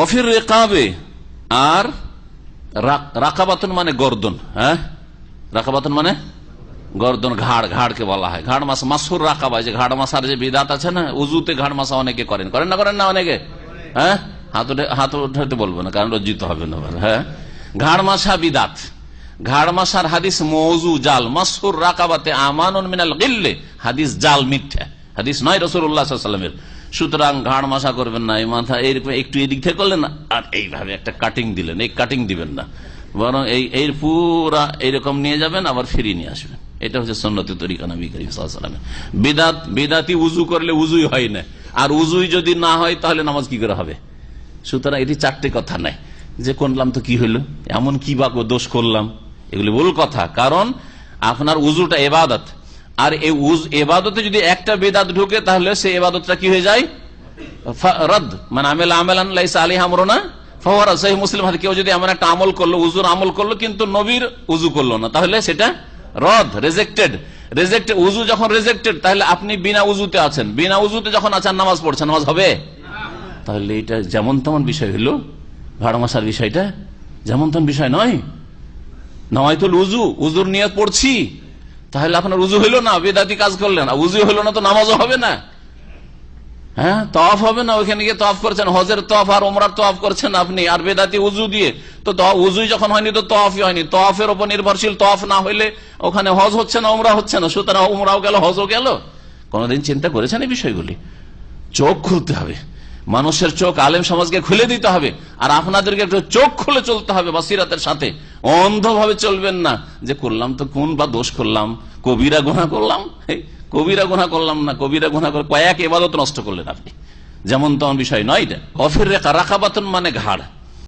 অফির রেকাবে আর রা- রাকাবাতন মানে গর্দন হ্যাঁ؟ রাকাবাতন মানে গর্দন, ঘাড়, ঘাড়কে বলা হয়। ঘাড় মাস মাসুর রাকাবা যে ঘাড় মাসার যে বিদাত আছে না, উজুতে ঘাড় মাসা অনেকে করেন। করেন না করেন না অনেকে? হ্যাঁ? হাত হাত উঠাতে বলব না, কারণ লজ্জিত হবে না হ্যাঁ? ঘাড় মাসা বিদাত। ঘাড় মাসার হাদিস মৌজু জাল। মাসুর রাকাবাতে আমানুন মিনাল গিল্লে। হাদিস জাল মিথ্যা। হাদিস নয় রসুল্লাহামের সুতরাং ঘাড় মাসা করবেন না, এই মাথা এইরকম একটু এদিক থেকে করলেন আর এইভাবে একটা কাটিং দিলেন, এই কাটিং দিবেন না। বরং এই এই পুরা এইরকম নিয়ে যাবেন, আবার ফিরিয়ে নিয়ে আসবেন। এটা হচ্ছে সন্ন্যতি তরিকা নবী বিদাত, বিদাতি উজু করলে উজুই হয় না। আর উজুই যদি না হয়, তাহলে নামাজ কি করে হবে? সুতরাং এটি চারটে কথা নাই যে করলাম তো কি হইল? এমন কি বা দোষ করলাম? এগুলি ভুল কথা। কারণ আপনার উজুটা এবাদত। আর এই উজ এবাদতে যদি একটা বেদাত ঢুকে, তাহলে সে এবাদতটা কি হয়ে যায়? রদ। মানে আমেল আমেলান আলী সেই মুসলিম যদি একটা আমল করল, উজুর আমল করল, কিন্তু নবীর উজু করল না, তাহলে সেটা রদ রেজেক্টেড রেজেক্টেড উজু যখন রেজেক্টেড তাহলে আপনি বিনা উজুতে আছেন। বিনা উজুতে যখন আছেন, নামাজ পড়ছেন, নামাজ হবে? তাহলে এটা যেমন তেমন বিষয় হলো। ভাড়া বিষয়টা যেমন তেমন বিষয় নয়। নয়তো উজু, উজুর নিয়ে পড়ছি। তাহলে আপনার উজু হইল না, বেদাতি কাজ করলেন। উজু হইল না তো নামাজও হবে না। হ্যাঁ? তফ হবে না ওখানে গিয়ে তফ করছেন। হজের তফ আর ওমরার তফ করছেন আপনি। আর বেদাতি উজু দিয়ে তো উজুই যখন হয়নি তো তফই হয়নি। তফের উপর নির্ভরশীল তফ না হইলে ওখানে হজ হচ্ছে না ওমরা হচ্ছে না। সুতরাং উমরাও গেল, হজও গেল। কোনদিন চিন্তা করেছেন এই বিষয়গুলি? চোখ খুলতে হবে। মানুষের চোখ আলেম সমাজকে খুলে দিতে হবে। আর আপনাদেরকে একটু চোখ খুলে চলতে হবে, বাসিরাতের সাথে। অন্ধভাবে চলবেন না। যে করলাম তো কোন বা দোষ করলাম, কবিরা গোনা করলাম কবিরা গুণা করলাম না, কবিরা গুণা করে কয়েক এবাদত নষ্ট করলেন আপনি। যেমন তেমন বিষয় নয় এটা। অফির রেখা রাখাবাতন মানে ঘাড়।